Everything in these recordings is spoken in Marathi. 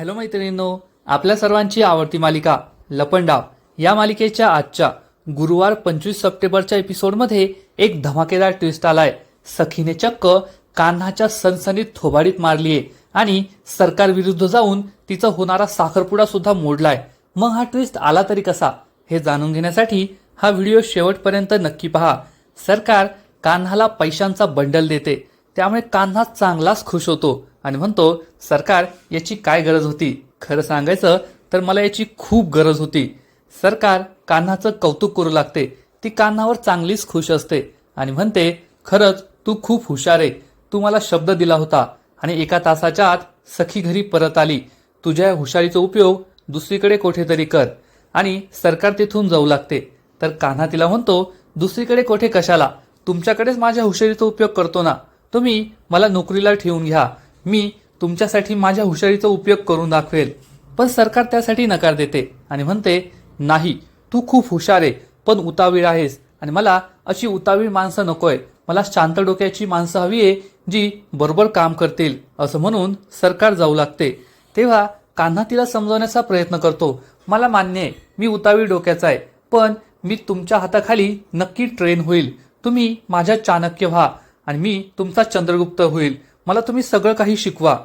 हॅलो मैत्रिणींनो आपल्या सर्वांची आवडती मालिका लपंडाव या मालिकेच्या आजच्या गुरुवार पंचवीस सप्टेंबरच्या एपिसोडमध्ये एक धमाकेदार ट्विस्ट आलाय. सखीने चक्क कान्हाच्या सनसनीत थोबाडीत मारलीये आणि सरकार विरुद्ध जाऊन तिचा होणारा साखरपुडा सुद्धा मोडलाय. मग हा ट्विस्ट आला तरी कसा? हे जाणून घेण्यासाठी हा व्हिडिओ शेवटपर्यंत नक्की पहा. सरकार कान्हाला पैशांचा बंडल देते. त्यामुळे कान्हा चांगलाच खुश होतो. आणि म्हणतो सरकार याची काय गरज होती? खरं सांगायचं तर मला याची खूप गरज होती. सरकार कान्हाचं कौतुक करू लागते. ती कान्हावर चांगलीच खुश असते. आणि म्हणते खरंच तू खूप हुशार आहे. तू मला शब्द दिला होता. आणि एका तासाच्या आत सखी घरी परत आली. तुझ्या हुशारीचा उपयोग दुसरीकडे कुठेतरी कर. आणि सरकार तिथून जाऊ लागते. तर कान्हा तिला म्हणतो दुसरीकडे कोठे कशाला? तुमच्याकडेच माझ्या हुशारीचा उपयोग करतो ना. तुम्ही मला नोकरीला ठेवून घ्या. मी तुमच्यासाठी माझ्या हुशारीचा उपयोग करून दाखवेल पण सरकार त्यासाठी नकार देते आणि म्हणते नाही तू खूप हुशार आहे पण उतावीळ आहेस आणि मला अशी उतावीळ माणसं नकोय. मला शांत डोक्याची माणसं हवी आहे जी बरोबर काम करतील असं म्हणून सरकार जाऊ लागते. तेव्हा कान्हा तिला समजवण्याचा प्रयत्न करतो मला मान्य आहे मी उतावीळ डोक्याचा आहे पण मी तुमच्या हाताखाली नक्की ट्रेन होईल. तुम्ही माझ्या चाणक्य व्हा आणि मी तुमचा चंद्रगुप्त होईल. मला तुम्ही सगळं काही शिकवा.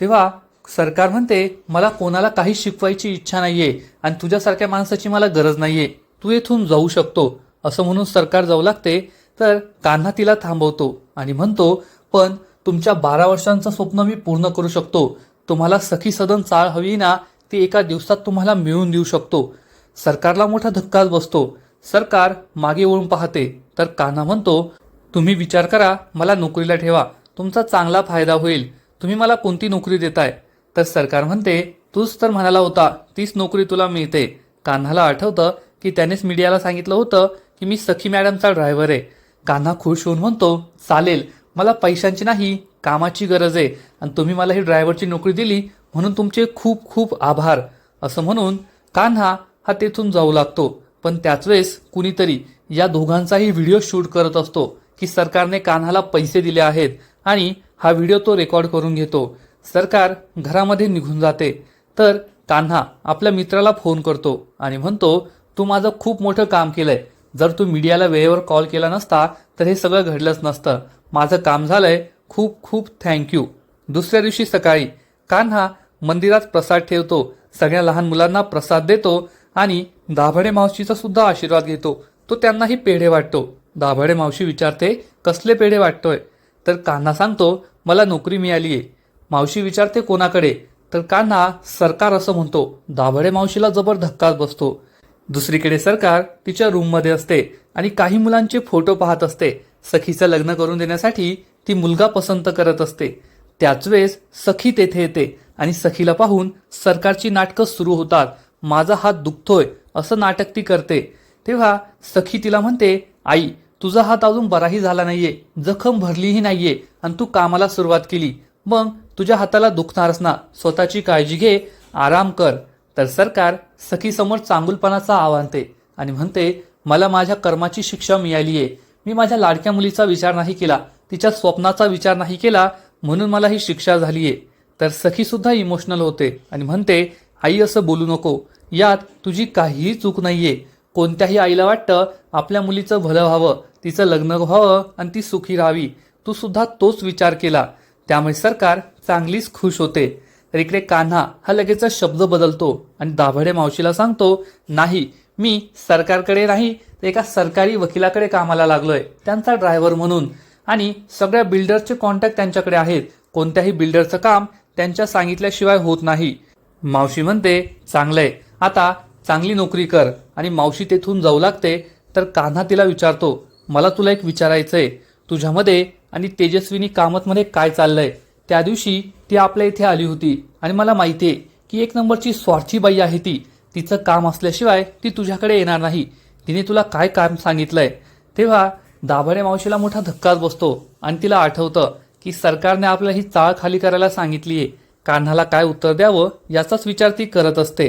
तेव्हा सरकार म्हणते मला कोणाला काही शिकवायची इच्छा नाहीये आणि तुझ्यासारख्या माणसाची मला गरज नाहीये. तू येथून जाऊ शकतो. असं म्हणून सरकार जाऊ लागते तर कान्हा तिला थांबवतो आणि म्हणतो पण तुमच्या बारा वर्षांचं स्वप्न मी पूर्ण करू शकतो. तुम्हाला सखी सदन चाळ हवी ना ती एका दिवसात तुम्हाला मिळवून देऊ शकतो. सरकारला मोठा धक्काच बसतो. सरकार मागे वळून पाहते. तर कान्हा म्हणतो तुम्ही विचार करा मला नोकरीला ठेवा. तुमचा चांगला फायदा होईल. तुम्ही मला कोणती नोकरी देताय? तर सरकार म्हणते तूच तर म्हणाला होता तीच नोकरी तुला मिळते. कान्हाला आठवतं की त्यानेच मीडियाला सांगितलं होतं की मी सखी मॅडमचा ड्रायव्हर आहे. कान्हा खुश होऊन म्हणतो चालेल मला पैशांची नाही कामाची गरज आहे आणि तुम्ही मला ही ड्रायव्हरची नोकरी दिली म्हणून तुमचे खूप खूप आभार. असं म्हणून कान्हा हा तेथून जाऊ लागतो. पण त्याच वेळेस कुणीतरी या दोघांचाही व्हिडिओ शूट करत असतो की सरकारने कान्हाला पैसे दिले आहेत. आणि हा व्हिडिओ तो रेकॉर्ड करून घेतो. सरकार घरामध्ये निघून जाते. तर कान्हा आपल्या मित्राला फोन करतो आणि म्हणतो तू माझं खूप मोठं काम केलंय. जर तू मीडियाला वेळेवर कॉल केला नसता तर हे सगळं घडलंच नसतं. माझं काम झालंय. खूप खूप थँक्यू दुसऱ्या दिवशी सकाळी कान्हा मंदिरात प्रसाद ठेवतो. सगळ्या लहान मुलांना प्रसाद देतो आणि दाभाडे मावशीचा सुद्धा आशीर्वाद घेतो. तो त्यांनाही पेढे वाटतो. दाभाडे मावशी विचारते कसले पेढे वाटतोय? तर कान्हा सांगतो मला नोकरी मिळाली आहे मावशी विचारते कोणाकडे? तर कान्हा सरकार असं म्हणतो. दाभडे मावशीला जबर धक्काच बसतो. दुसरीकडे सरकार तिच्या रूममध्ये असते आणि काही मुलांचे फोटो पाहत असते. सखीचं लग्न करून देण्यासाठी ती मुलगा पसंत करत असते. त्याच वेळेस सखी तेथे येते आणि सखीला पाहून सरकारची नाटकं सुरू होतात. माझा हात दुखतोय असं नाटक ती करते. तेव्हा सखी तिला म्हणते आई तुझा हात अजून बराही झाला नाहीये जखम भरलीही नाहीये आणि तू कामाला सुरुवात केली. मग तुझ्या हाताला दुखणारच ना. स्वतःची काळजी घे आराम कर. तर सरकार सखीसमोर चांगुलपणाचा आव्हानते आणि म्हणते मला माझ्या कर्माची शिक्षा मिळाली आहे मी माझ्या लाडक्या मुलीचा विचार नाही केला तिच्या स्वप्नाचा विचार नाही केला म्हणून मला ही शिक्षा झाली आहे तर सखी सुद्धा इमोशनल होते आणि म्हणते आई असं बोलू नको. यात तुझी काहीही चूक नाहीये. कोणत्याही आईला वाटतं आपल्या मुलीचं भलं व्हावं तिचं लग्न व्हावं आणि ती सुखी राहावी तू सुद्धा तोच विचार केला. त्यामुळे सरकार चांगलीच खुश होते. तर इकडे कान्हा हा लगेच शब्द बदलतो आणि दाभडे मावशीला सांगतो नाही मी सरकारकडे नाही तर एका सरकारी वकिलाकडे कामाला लागलोय. त्यांचा ड्रायव्हर म्हणून. आणि सगळ्या बिल्डरचे कॉन्टॅक्ट त्यांच्याकडे आहेत. कोणत्याही बिल्डरचं काम त्यांच्या सांगितल्याशिवाय होत नाही. मावशी म्हणते चांगलंय. आता चांगली नोकरी कर आणि मावशी तेथून जाऊ लागते तर कान्हा तिला विचारतो मला तुला एक विचारायचंय. तुझ्यामध्ये आणि तेजस्विनी कामतमध्ये काय चाललंय? त्या दिवशी ती आपल्या इथे आली होती आणि मला माहिती आहे की एक नंबरची स्वार्थी बाई आहे ती. तिचं काम असल्याशिवाय ती तुझ्याकडे येणार नाही. तिने तुला काय काम सांगितलंय? तेव्हा दाभाडे मावशीला मोठा धक्काच बसतो आणि तिला आठवतं की सरकारने आपल्याला ही चाळ खाली करायला सांगितली आहे कान्हाला काय उत्तर द्यावं याचाच विचार ती करत असते.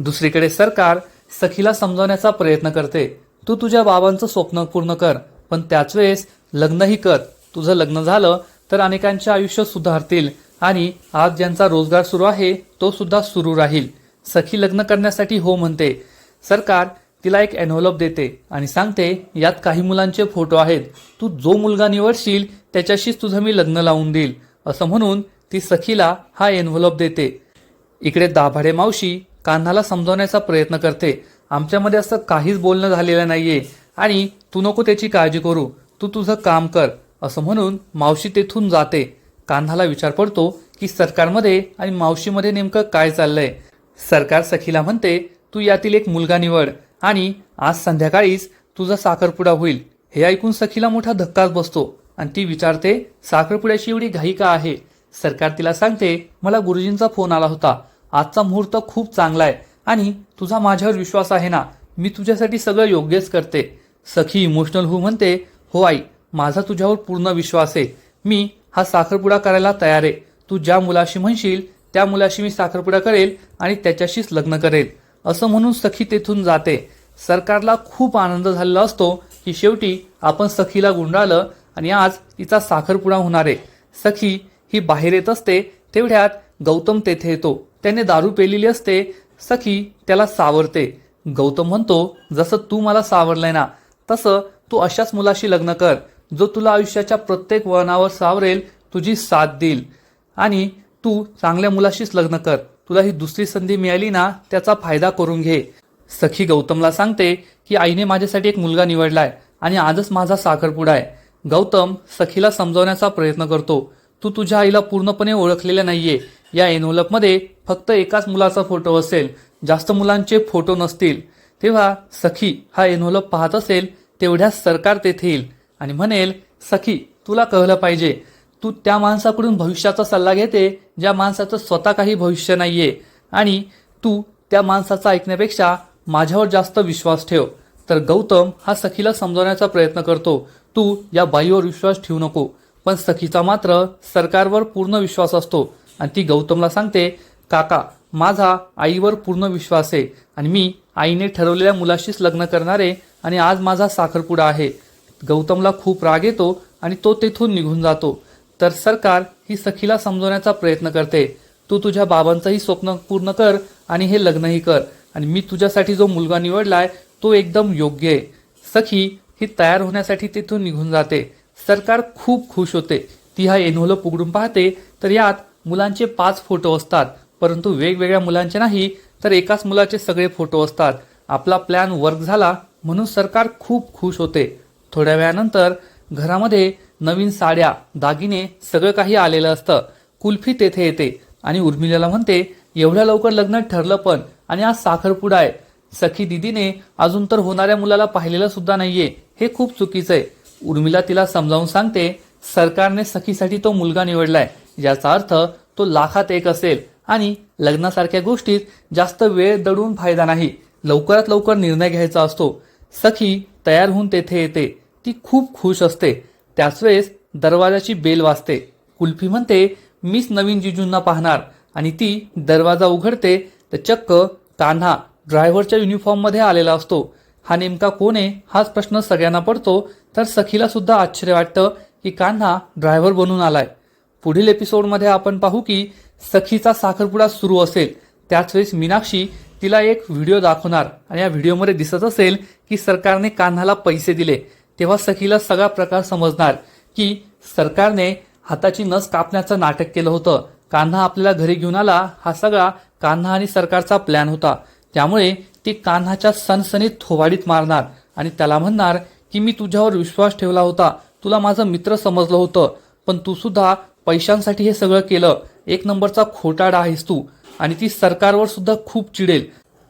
दुसरीकडे सरकार सखीला समजवण्याचा प्रयत्न करते. तू तुझ्या बाबांचं स्वप्न पूर्ण कर पण त्याच वेळेस लग्नही कर. तुझं लग्न झालं तर अनेकांचे आयुष्य सुधारतील आणि आज ज्यांचा रोजगार सुरू आहे तो सुद्धा सुरू राहील. सखी लग्न करण्यासाठी हो म्हणते. सरकार तिला एक एनव्हलप देते आणि सांगते यात काही मुलांचे फोटो आहेत. तू जो मुलगा निवडशील त्याच्याशीच तुझं मी लग्न लावून देईल. असं म्हणून ती सखीला हा एनव्हलप देते. इकडे दाभाडे मावशी कान्हाला समजवण्याचा प्रयत्न करते. आमच्यामध्ये असं काहीच बोलणं झालेलं नाहीये. आणि तू नको त्याची काळजी करू. तू तुझं काम कर असं म्हणून मावशी तेथून जाते. कान्हाला विचार पडतो की सरकारमध्ये आणि मावशीमध्ये नेमकं काय चाललंय? सरकार सखीला म्हणते तू यातील एक मुलगा निवड आणि आज संध्याकाळीच तुझा साखरपुडा होईल. हे ऐकून सखीला मोठा धक्काच बसतो आणि ती विचारते साखरपुड्याची एवढी घाई का आहे? सरकार तिला सांगते मला गुरुजींचा फोन आला होता. आजचा मुहूर्त खूप चांगला आहे. आणि तुझा माझ्यावर विश्वास आहे ना? मी तुझ्यासाठी सगळं योग्यच करते. सखी इमोशनल होऊ म्हणते हो आई माझा तुझ्यावर पूर्ण विश्वास आहे. मी हा साखरपुडा करायला तयार आहे. तू ज्या मुलाशी म्हणशील त्या मुलाशी मी साखरपुडा करेल आणि त्याच्याशीच लग्न करेल. असं म्हणून सखी तेथून जाते. सरकारला खूप आनंद झालेला असतो की शेवटी आपण सखीला गुंडाळलं आणि आज तिचा साखरपुडा होणार आहे. सखी ही बाहेर येत असते तेवढ्यात गौतम तेथे येतो. त्याने दारू पेलेली असते सखी त्याला सावरते. गौतम म्हणतो जसं तू मला सावरलंय ना तसं तू अशाच मुलाशी लग्न कर. जो तुला आयुष्याच्या प्रत्येक वळणावर सावरेल तुझी साथ देईल. आणि तू चांगल्या मुलाशीच लग्न कर. तुला ही दुसरी संधी मिळाली ना त्याचा फायदा करून घे. सखी गौतमला सांगते की आईने माझ्यासाठी एक मुलगा निवडलाय आणि आजच माझा साखरपुडा आहे. गौतम सखीला समजवण्याचा प्रयत्न करतो. तू तुझ्या आईला पूर्णपणे ओळखलेलं नाहीये. या एनोलपमध्ये फक्त एकाच मुलाचा फोटो असेल जास्त मुलांचे फोटो नसतील. तेव्हा सखी हा एनव्हलप पाहत असेल तेवढ्याच सरकार तेथे येईल आणि म्हणेल सखी तुला कळलं पाहिजे. तू त्या माणसाकडून भविष्याचा सल्ला घेते ज्या माणसाचं स्वतः काही भविष्य नाहीये. आणि तू त्या माणसाचा ऐकण्यापेक्षा माझ्यावर जास्त विश्वास ठेव. तर गौतम हा सखीला समजवण्याचा प्रयत्न करतो. तू या बाईवर विश्वास ठेवू नको. पण सखीचा मात्र सरकारवर पूर्ण विश्वास असतो. आणि ती गौतमला सांगते काका माझा आईवर पूर्ण विश्वास आहे आणि मी आईने ठरवलेल्या मुलाशीच लग्न करणारे आणि आज माझा साखरपुडा आहे. गौतमला खूप राग येतो आणि तो तेथून निघून जातो. तर सरकार ही सखीला समजवण्याचा प्रयत्न करते. तू तुझ्या बाबांचंही स्वप्न पूर्ण कर आणि हे लग्नही कर आणि मी तुझ्यासाठी जो मुलगा निवडलाय तो एकदम योग्य आहे. सखी ही तयार होण्यासाठी तेथून निघून जाते. सरकार खूप खुश होते. ती हा एनव्हलप उघडून पाहते. तर यात मुलांचे पाच फोटो असतात परंतु वेगवेगळ्या मुलांचे नाही तर एकाच मुलाचे सगळे फोटो असतात. आपला प्लॅन वर्क झाला म्हणून सरकार खूप खुश होते. थोड्या वेळानंतर घरामध्ये नवीन साड्या दागिने सगळं काही आलेलं असतं. कुल्फी तेथे येते आणि उर्मिलाला म्हणते एवढ्या लवकर लग्न ठरलं पण आणि आज साखरपुडा आहे. सखी दिदीने अजून तर होणाऱ्या मुलाला पाहिलेलं सुद्धा नाहीये. हे खूप चुकीचं आहे. उर्मिला तिला समजावून सांगते सरकारने सखीसाठी तो मुलगा निवडलाय याचा अर्थ तो लाखात एक असेल. आणि लग्नासारख्या गोष्टीत जास्त वेळ दडून फायदा नाही. लवकरात लवकर निर्णय घ्यायचा असतो. सखी तयार होऊन तेथे येते. ती खूप खुश असते. त्याच वेळेस दरवाजाची बेल वाजते. कुल्फी म्हणते मीच नवीन जिजूंना पाहणार. आणि ती दरवाजा उघडते. तर चक्क कान्हा ड्रायव्हरच्या युनिफॉर्ममध्ये आलेला असतो. हा नेमका कोण आहे? हाच प्रश्न सगळ्यांना पडतो. तर सखीला सुद्धा आश्चर्य वाटतं. की कान्हा ड्रायव्हर बनून आलाय. पुढील एपिसोडमध्ये आपण पाहू की सखीचा साखरपुडा सुरू असेल. त्याच वेळेस मीनाक्षी तिला एक व्हिडिओ दाखवणार आणि या व्हिडिओमध्ये दिसत असेल की सरकारने कान्हाला पैसे दिले. तेव्हा सखीला सगळा प्रकार समजणार की सरकारने हाताची नस कापण्याचं नाटक केलं होतं. कान्हा आपल्याला घरी घेऊन आला हा सगळा कान्हा आणि सरकारचा प्लॅन होता. त्यामुळे ती कान्हाच्या सणसणीत थोवाडीत मारणार आणि त्याला म्हणणार की मी तुझ्यावर विश्वास ठेवला होता. तुला माझा मित्र समजलं होतं पण तू सुद्धा पैशांसाठी हे सगळं केलं. एक नंबरचा खोटाडा आहेस तू. आणि ती सरकारवर सुद्धा खूप चिडेल.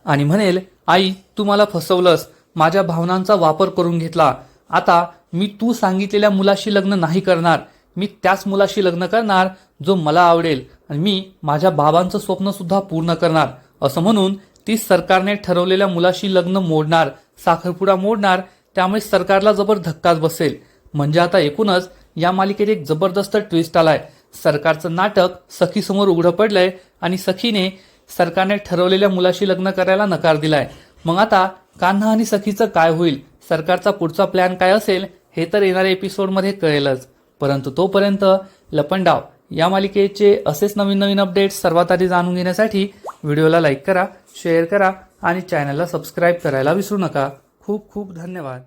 आणि म्हणेल आई तू मला फसवलंस. माझ्या भावनांचा वापर करून घेतला. आता मी तू सांगितलेल्या मुलाशी लग्न नाही करणार. मी त्याच मुलाशी लग्न करणार जो मला आवडेल. आणि मी माझ्या बाबांचं स्वप्न सुद्धा पूर्ण करणार. असं म्हणून ती सरकारने ठरवलेल्या मुलाशी लग्न मोडणार साखरपुडा मोडणार. त्यामुळे सरकारला जबर धक्काच बसेल. म्हणजे आता एकूणच या मालिकेत एक जबरदस्त ट्विस्ट आलाय. सरकारचं नाटक सखीसमोर उघडं पडलंय आणि सखीने सरकारने ठरवलेल्या मुलाशी लग्न करायला नकार दिलाय. मग आता कान्हा आणि सखीचं काय होईल? सरकारचा पुढचा प्लॅन काय असेल? हे तर येणाऱ्या एपिसोडमध्ये कळेलच. परंतु तोपर्यंत लपंडाव या मालिकेचे असेच नवीन नवीन अपडेट्स सर्वात आधी जाणून घेण्यासाठी व्हिडिओला लाईक करा शेअर करा आणि चॅनलला सबस्क्राईब करायला विसरू नका. खूप खूप धन्यवाद.